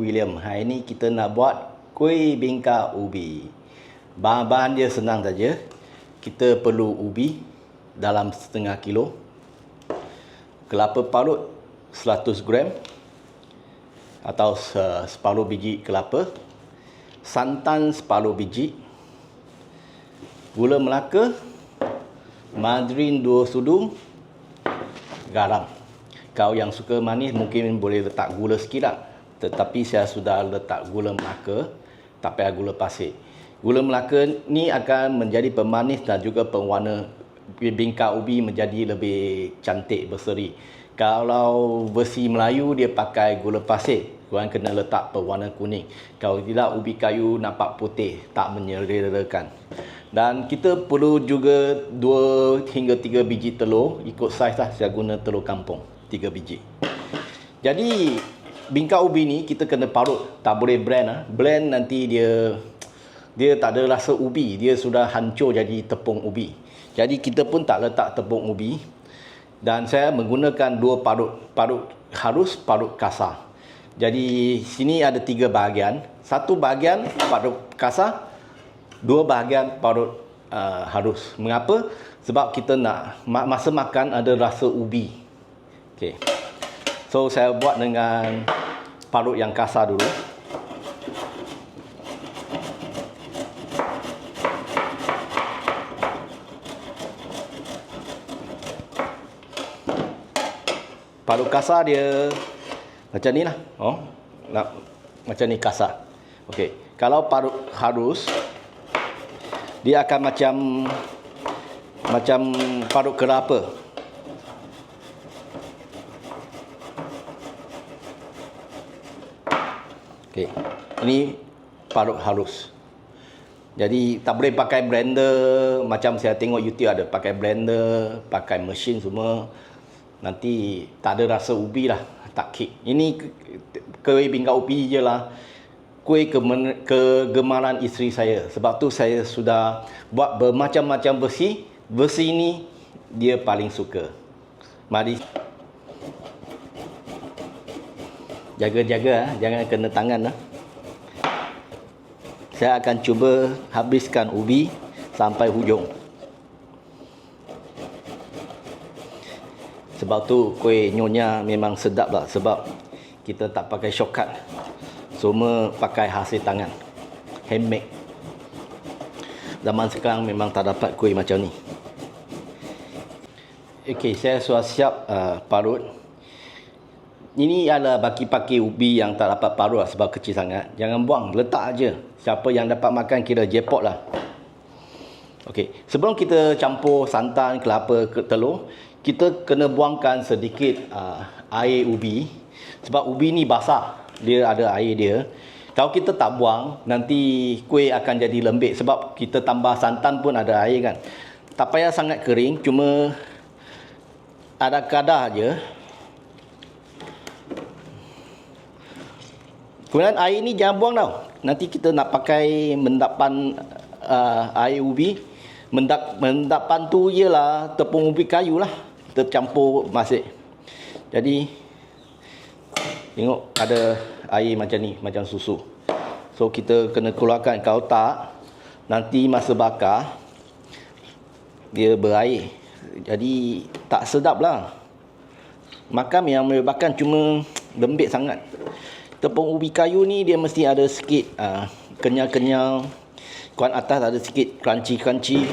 William. Hari ni kita nak buat kuih bingka ubi. Bahan-bahan dia senang saja. Kita perlu ubi dalam setengah kilo. Kelapa parut 100 gram atau se- separuh biji kelapa. Santan separuh biji. Gula Melaka, margarin 2 sudu, garam. Kau yang suka manis mungkin boleh letak gula sikit. Tetapi saya sudah letak gula Melaka, tak payah gula pasir. Gula Melaka ni akan menjadi pemanis dan juga pewarna bingka ubi menjadi lebih cantik berseri. Kalau versi Melayu dia pakai gula pasir, korang kena letak pewarna kuning. Kalau tidak ubi kayu nampak putih, tak menyererakan. Dan kita perlu juga 2 hingga 3 biji telur, ikut saiz lah saya guna telur kampung, 3 biji. Jadi bingka ubi ni kita kena parut, tak boleh blend ah. Blend nanti dia dia tak ada rasa ubi, dia sudah hancur jadi tepung ubi. Jadi kita pun tak letak tepung ubi dan saya menggunakan dua parut, parut halus, parut kasar. Jadi sini ada tiga bahagian, satu bahagian parut kasar, dua bahagian parut uh, halus. Mengapa? Sebab kita nak ma- masa makan ada rasa ubi. Okey. So saya buat dengan parut yang kasar dulu. Parut kasar dia macam ni lah. Oh, nak, macam ni kasar. Okey. Kalau parut halus dia akan macam macam parut kelapa. Okey. Ini parut halus. Jadi tak boleh pakai blender macam saya tengok YouTube ada pakai blender, pakai mesin semua. Nanti tak ada rasa ubi lah, tak kek. Ini kuih bingka ubi je lah. Kuih kegemaran isteri saya. Sebab tu saya sudah buat bermacam-macam versi. Versi ini dia paling suka. Mari jaga-jaga ah, jangan kena tangan lah. Saya akan cuba habiskan ubi sampai hujung. Sebab tu kuih nyonya memang sedap lah sebab kita tak pakai shortcut. Semua pakai hasil tangan. Handmade. Zaman sekarang memang tak dapat kuih macam ni. Okey, saya sudah siap uh, parut. Ini adalah baki-baki ubi yang tak dapat parut lah sebab kecil sangat. Jangan buang, letak aja. Siapa yang dapat makan kira jackpot lah. Okey, sebelum kita campur santan, kelapa, ke telur, kita kena buangkan sedikit uh, air ubi. Sebab ubi ni basah, dia ada air dia. Kalau kita tak buang, nanti kuih akan jadi lembik sebab kita tambah santan pun ada air kan. Tak payah sangat kering, cuma ada kadar je. Kemudian air ni jangan buang tau. Nanti kita nak pakai mendapan uh, air ubi. Mendap, mendapan tu ialah tepung ubi kayu lah. Kita campur masik. Jadi, tengok ada air macam ni, macam susu. So, kita kena keluarkan. Kalau tak, nanti masa bakar, dia berair. Jadi, tak sedap lah. Makan yang menyebabkan cuma lembik sangat. Tepung ubi kayu ni dia mesti ada sikit uh, kenyal-kenyal. Kuat atas ada sikit crunchy-crunchy.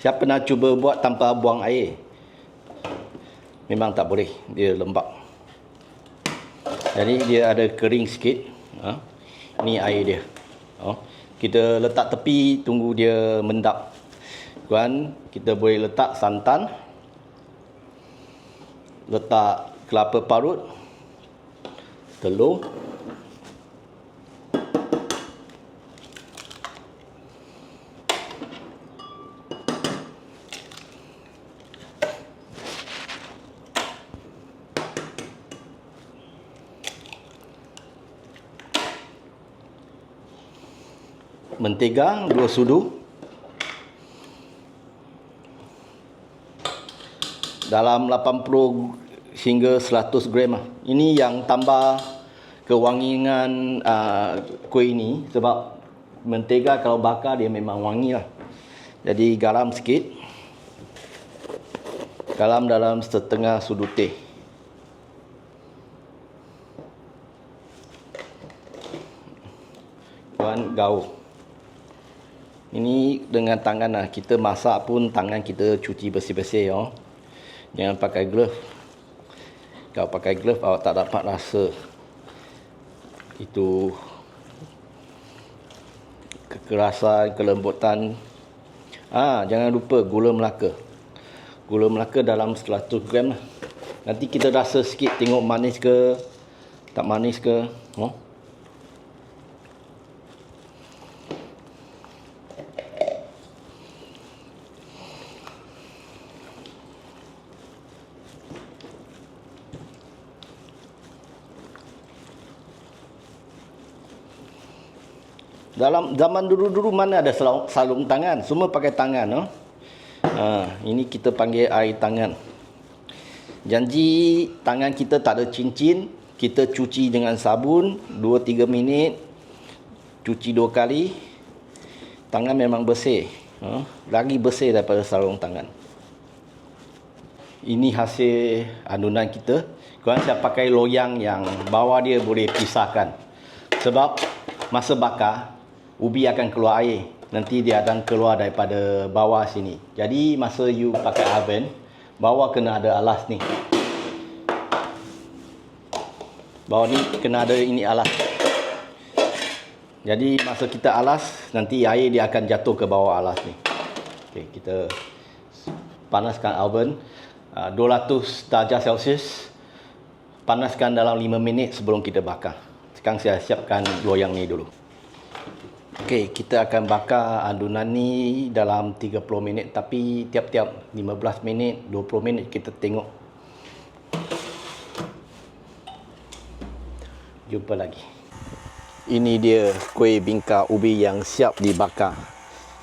Siapa pernah cuba buat tanpa buang air? Memang tak boleh, dia lembab. Jadi dia ada kering sikit. Ha? Ni air dia. Ha? Kita letak tepi, tunggu dia mendap. Kan kita boleh letak santan. Letak kelapa parut. Telur. Mentega dua sudu dalam 80 hingga 100 gram lah. Ini yang tambah kewangian uh, kuih ini sebab mentega kalau bakar dia memang wangi lah. Jadi garam sikit. Garam dalam setengah sudu teh. Tuan gaul. Ini dengan tangan lah. Kita masak pun tangan kita cuci bersih-bersih. Oh. Jangan pakai glove. Kalau pakai glove awak tak dapat rasa itu kekerasan, kelembutan. Ah, jangan lupa gula melaka. Gula melaka dalam 100 gram lah. Nanti kita rasa sikit tengok manis ke tak manis ke. Oh. Dalam zaman dulu-dulu mana ada salung tangan? Semua pakai tangan, no? Ha, ini kita panggil air tangan. Janji tangan kita tak ada cincin, kita cuci dengan sabun 2-3 minit. Cuci dua kali. Tangan memang bersih. Ha? Lagi bersih daripada sarung tangan. Ini hasil adunan kita. Korang saya pakai loyang yang bawah dia boleh pisahkan. Sebab masa bakar, ubi akan keluar air. Nanti dia akan keluar daripada bawah sini. Jadi masa you pakai oven, bawah kena ada alas ni. Bawah ni kena ada ini alas. Jadi masa kita alas, nanti air dia akan jatuh ke bawah alas ni. Okey, kita panaskan oven 200 uh, darjah Celsius. Panaskan dalam 5 minit sebelum kita bakar. Sekarang saya siapkan loyang ni dulu. Okey, kita akan bakar adunan ni dalam 30 minit tapi tiap-tiap 15 minit, 20 minit kita tengok. Jumpa lagi. Ini dia kuih bingka ubi yang siap dibakar.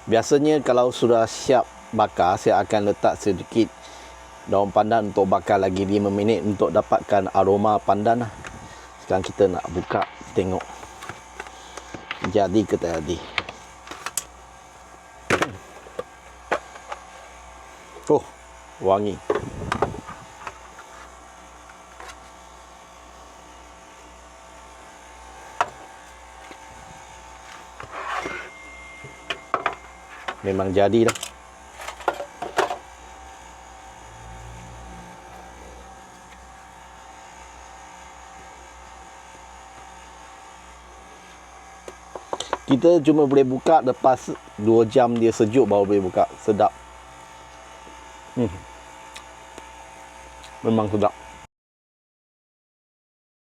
Biasanya kalau sudah siap bakar, saya akan letak sedikit daun pandan untuk bakar lagi 5 minit untuk dapatkan aroma pandan. Sekarang kita nak buka tengok jadi ke tak jadi? Oh wangi. Memang jadi dah kita cuma boleh buka lepas 2 jam dia sejuk baru boleh buka. Sedap. Hmm. memang sedap